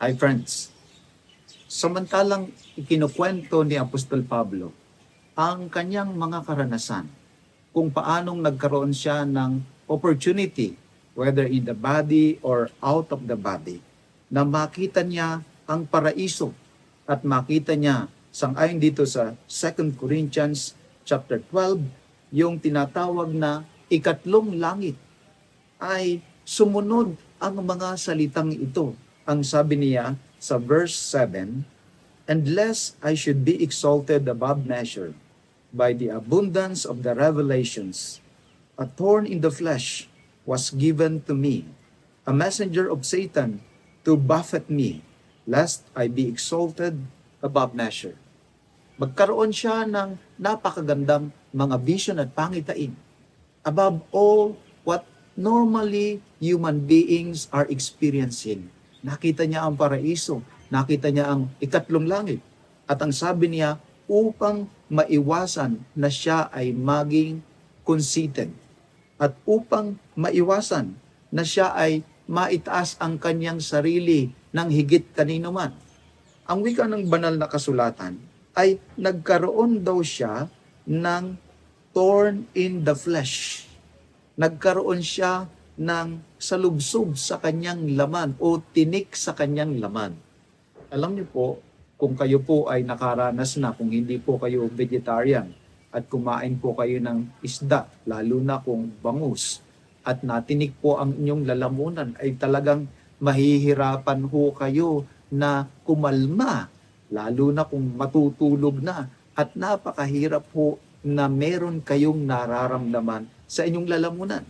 Hi friends, samantalang ikinukwento ni Apostol Pablo ang kanyang mga karanasan kung paanong nagkaroon siya ng opportunity whether in the body or out of the body na makita niya ang paraiso at makita niya sangayon dito sa 2 Corinthians chapter 12 yung tinatawag na ikatlong langit ay sumunod ang mga salitang ito. Ang sabi niya sa verse 7, And lest I should be exalted above measure by the abundance of the revelations, a thorn in the flesh was given to me, a messenger of Satan to buffet me, lest I be exalted above measure. Magkaroon siya ng napakagandang mga vision at pangitain above all what normally human beings are experiencing. Nakita niya ang paraiso, nakita niya ang ikatlong langit. At ang sabi niya, upang maiwasan na siya ay maging conceited. At upang maiwasan na siya ay maitaas ang kanyang sarili ng higit kanino man. Ang wika ng banal na kasulatan ay nagkaroon daw siya ng thorn in the flesh nagkaroon siya ng salubsob sa kanyang laman o tinik sa kanyang laman. Alam niyo po, kung kayo po ay nakaranas na, kung hindi po kayo vegetarian, at kumain po kayo ng isda, lalo na kung bangus, at natinik po ang inyong lalamunan, ay talagang mahihirapan ho kayo na kumalma, lalo na kung matutulog na, at napakahirap po na meron kayong nararamdaman sa inyong lalamunan.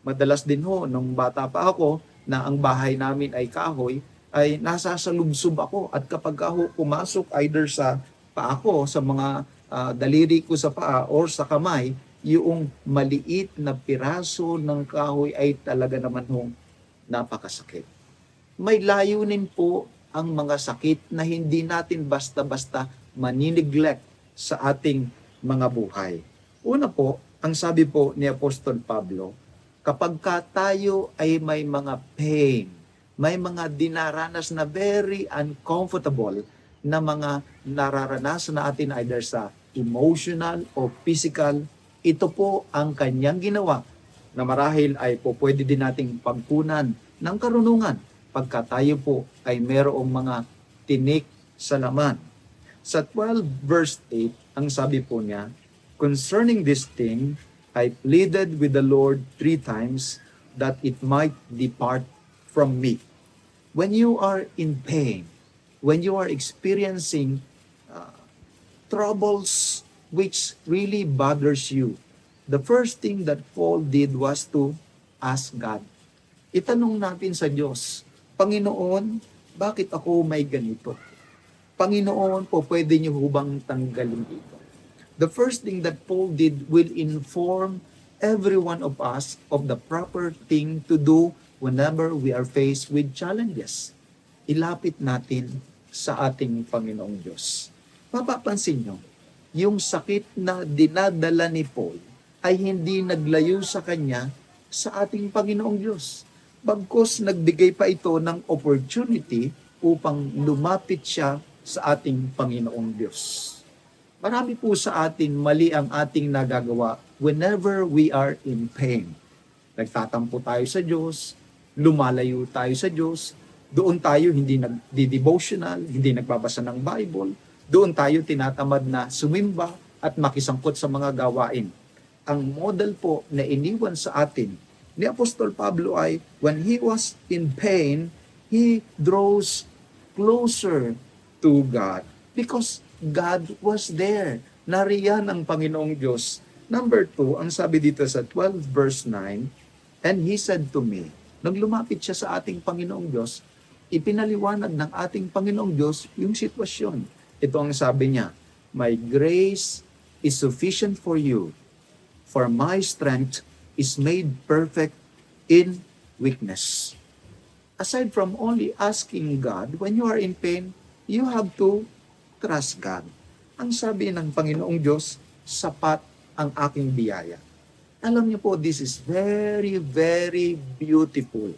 Madalas din ho, nung bata pa ako, na ang bahay namin ay kahoy, ay nasasalubsob ako. At kapag ako pumasok either sa paa ko, sa mga ah, daliri ko sa paa or sa kamay, yung maliit na piraso ng kahoy ay talaga naman hong napakasakit. May layunin po ang mga sakit na hindi natin basta-basta maniniglect sa ating mga buhay. Una po, ang sabi po ni Apostol Pablo, kapag ka tayo ay may mga pain, may mga dinaranas na very uncomfortable na mga nararanasan natin either sa emotional o physical, ito po ang kanyang ginawa na marahil ay po pwede din nating pagkunan ng karunungan pagka tayo po ay merong mga tinik sa laman. Sa 12 verse 8, ang sabi po niya, Concerning this thing, I pleaded with the Lord three times that it might depart from me. When you are in pain, when you are experiencing uh, troubles which really bothers you, the first thing that Paul did was to ask God. Itanong natin sa Diyos, Panginoon, bakit ako may ganito? Panginoon po, pwede niyo hubang tanggalin ito? The first thing that Paul did will inform every one of us of the proper thing to do whenever we are faced with challenges. Ilapit natin sa ating Panginoong Diyos. Mapapansin nyo, yung sakit na dinadala ni Paul ay hindi naglayo sa kanya sa ating Panginoong Diyos. Bagkos nagbigay pa ito ng opportunity upang lumapit siya sa ating Panginoong Diyos. Marami po sa atin mali ang ating nagagawa whenever we are in pain. Nagtatampo tayo sa Diyos, lumalayo tayo sa Diyos, doon tayo hindi nagdi-devotional, hindi nagbabasa ng Bible, doon tayo tinatamad na sumimba at makisangkot sa mga gawain. Ang model po na iniwan sa atin ni Apostol Pablo ay when he was in pain, he draws closer to God because God was there. Nariyan ang Panginoong Diyos. Number two, ang sabi dito sa 12 verse 9, And He said to me, nang lumapit siya sa ating Panginoong Diyos, ipinaliwanag ng ating Panginoong Diyos yung sitwasyon. Ito ang sabi niya, My grace is sufficient for you, for my strength is made perfect in weakness. Aside from only asking God, when you are in pain, you have to trust God. Ang sabi ng Panginoong Diyos, sapat ang aking biyaya. Alam niyo po, this is very, very beautiful.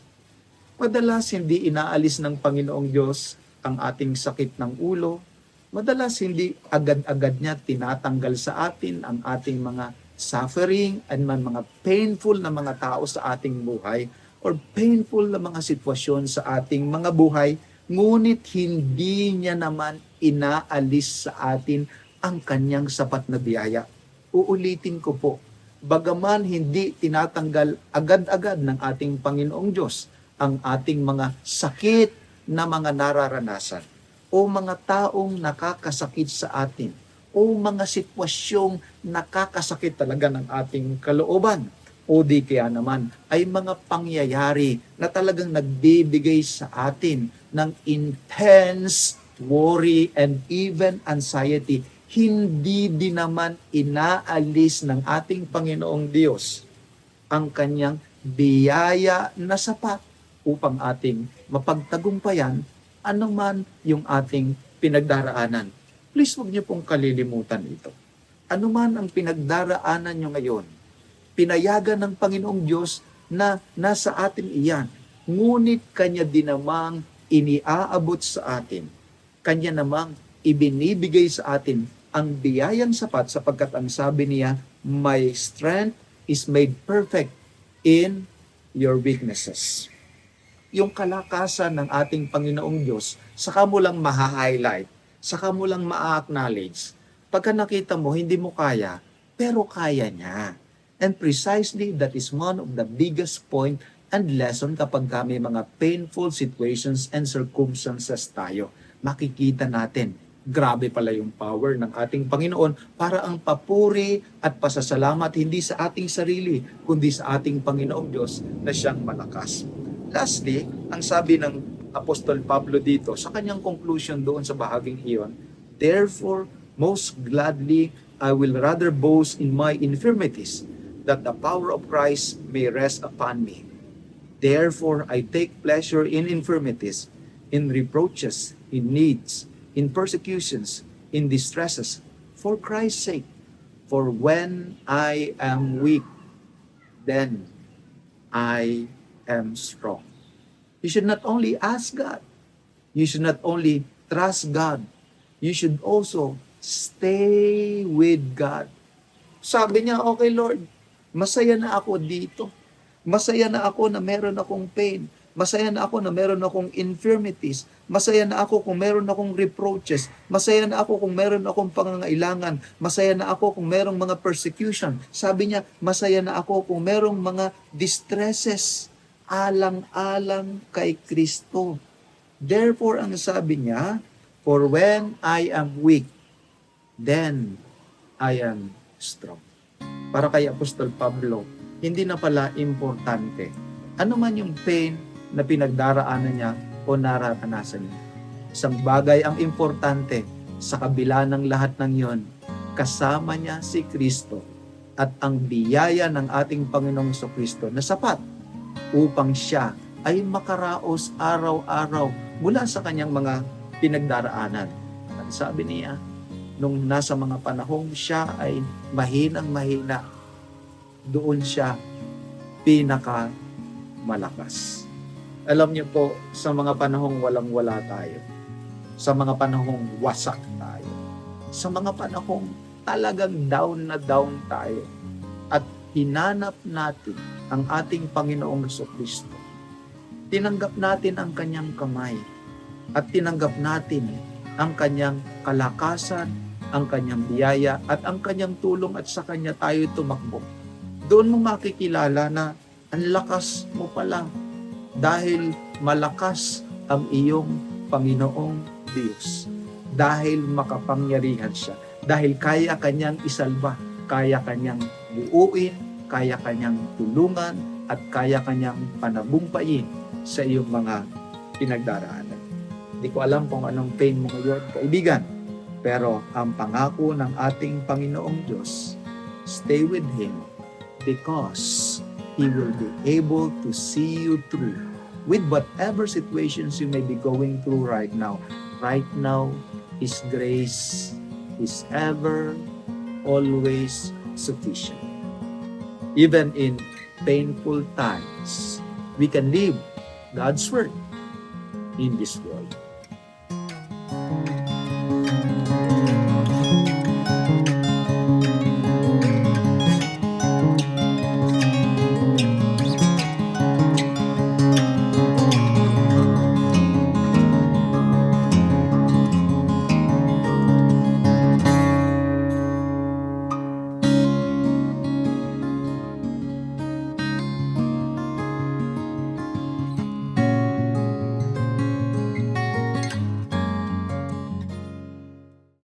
Madalas hindi inaalis ng Panginoong Diyos ang ating sakit ng ulo. Madalas hindi agad-agad niya tinatanggal sa atin ang ating mga suffering and man mga painful na mga tao sa ating buhay or painful na mga sitwasyon sa ating mga buhay, ngunit hindi niya naman inaalis sa atin ang kanyang sapat na biyaya. Uulitin ko po, bagaman hindi tinatanggal agad-agad ng ating Panginoong Diyos ang ating mga sakit na mga nararanasan o mga taong nakakasakit sa atin o mga sitwasyong nakakasakit talaga ng ating kalooban o di kaya naman ay mga pangyayari na talagang nagbibigay sa atin ng intense worry and even anxiety hindi din naman inaalis ng ating Panginoong Diyos ang kanyang biyaya na sapat upang ating mapagtagumpayan anuman yung ating pinagdaraanan. Please huwag niyo pong kalilimutan ito. Anuman ang pinagdaraanan niyo ngayon, pinayagan ng Panginoong Diyos na nasa atin iyan. Ngunit Kanya din namang iniaabot sa atin. Kanya namang ibinibigay sa atin ang biyayang sapat sapagkat ang sabi niya, My strength is made perfect in your weaknesses. Yung kalakasan ng ating Panginoong Diyos, saka mo lang maha-highlight, saka mo lang ma-acknowledge. Pagka nakita mo, hindi mo kaya, pero kaya niya. And precisely that is one of the biggest point and lesson kapag kami mga painful situations and circumstances tayo. Makikita natin, grabe pala yung power ng ating Panginoon para ang papuri at pasasalamat hindi sa ating sarili, kundi sa ating Panginoong Diyos na siyang malakas. Lastly, ang sabi ng Apostol Pablo dito sa kanyang conclusion doon sa bahaging iyon, Therefore, most gladly I will rather boast in my infirmities, that the power of Christ may rest upon me. Therefore, I take pleasure in infirmities, in reproaches, in needs, in persecutions, in distresses, for Christ's sake. For when I am weak, then I am strong. You should not only ask God, you should not only trust God, you should also stay with God. Sabi niya, okay Lord, masaya na ako dito. Masaya na ako na meron akong pain. Masaya na ako na meron akong infirmities. Masaya na ako kung meron akong reproaches. Masaya na ako kung meron akong pangangailangan. Masaya na ako kung merong mga persecution. Sabi niya, masaya na ako kung merong mga distresses alang-alang kay Kristo. Therefore, ang sabi niya, For when I am weak, then I am strong. Para kay Apostol Pablo, hindi na pala importante ano man yung pain na pinagdaraanan niya o nararanasan niya. Isang bagay ang importante sa kabila ng lahat ng yon, kasama niya si Kristo at ang biyaya ng ating Panginoong So Kristo na sapat upang siya ay makaraos araw-araw mula sa kanyang mga pinagdaraanan. At sabi niya, nung nasa mga panahong siya ay mahinang mahina, doon siya pinaka malakas. Alam niyo po, sa mga panahong walang-wala tayo, sa mga panahong wasak tayo, sa mga panahong talagang down na down tayo, at hinanap natin ang ating Panginoong Kristo. Tinanggap natin ang kanyang kamay at tinanggap natin ang kanyang kalakasan, ang kanyang biyaya at ang kanyang tulong at sa kanya tayo tumakbo. Doon mo makikilala na ang lakas mo pala dahil malakas ang iyong Panginoong Diyos. Dahil makapangyarihan siya. Dahil kaya kanyang isalba, kaya kanyang buuin, kaya kanyang tulungan, at kaya kanyang panabumpayin sa iyong mga pinagdaraanan. Hindi ko alam kung anong pain mo ngayon, kaibigan. Pero ang pangako ng ating Panginoong Diyos, stay with Him because He will be able to see you through with whatever situations you may be going through right now. Right now, His grace is ever, always sufficient. Even in painful times, we can live God's Word in this world.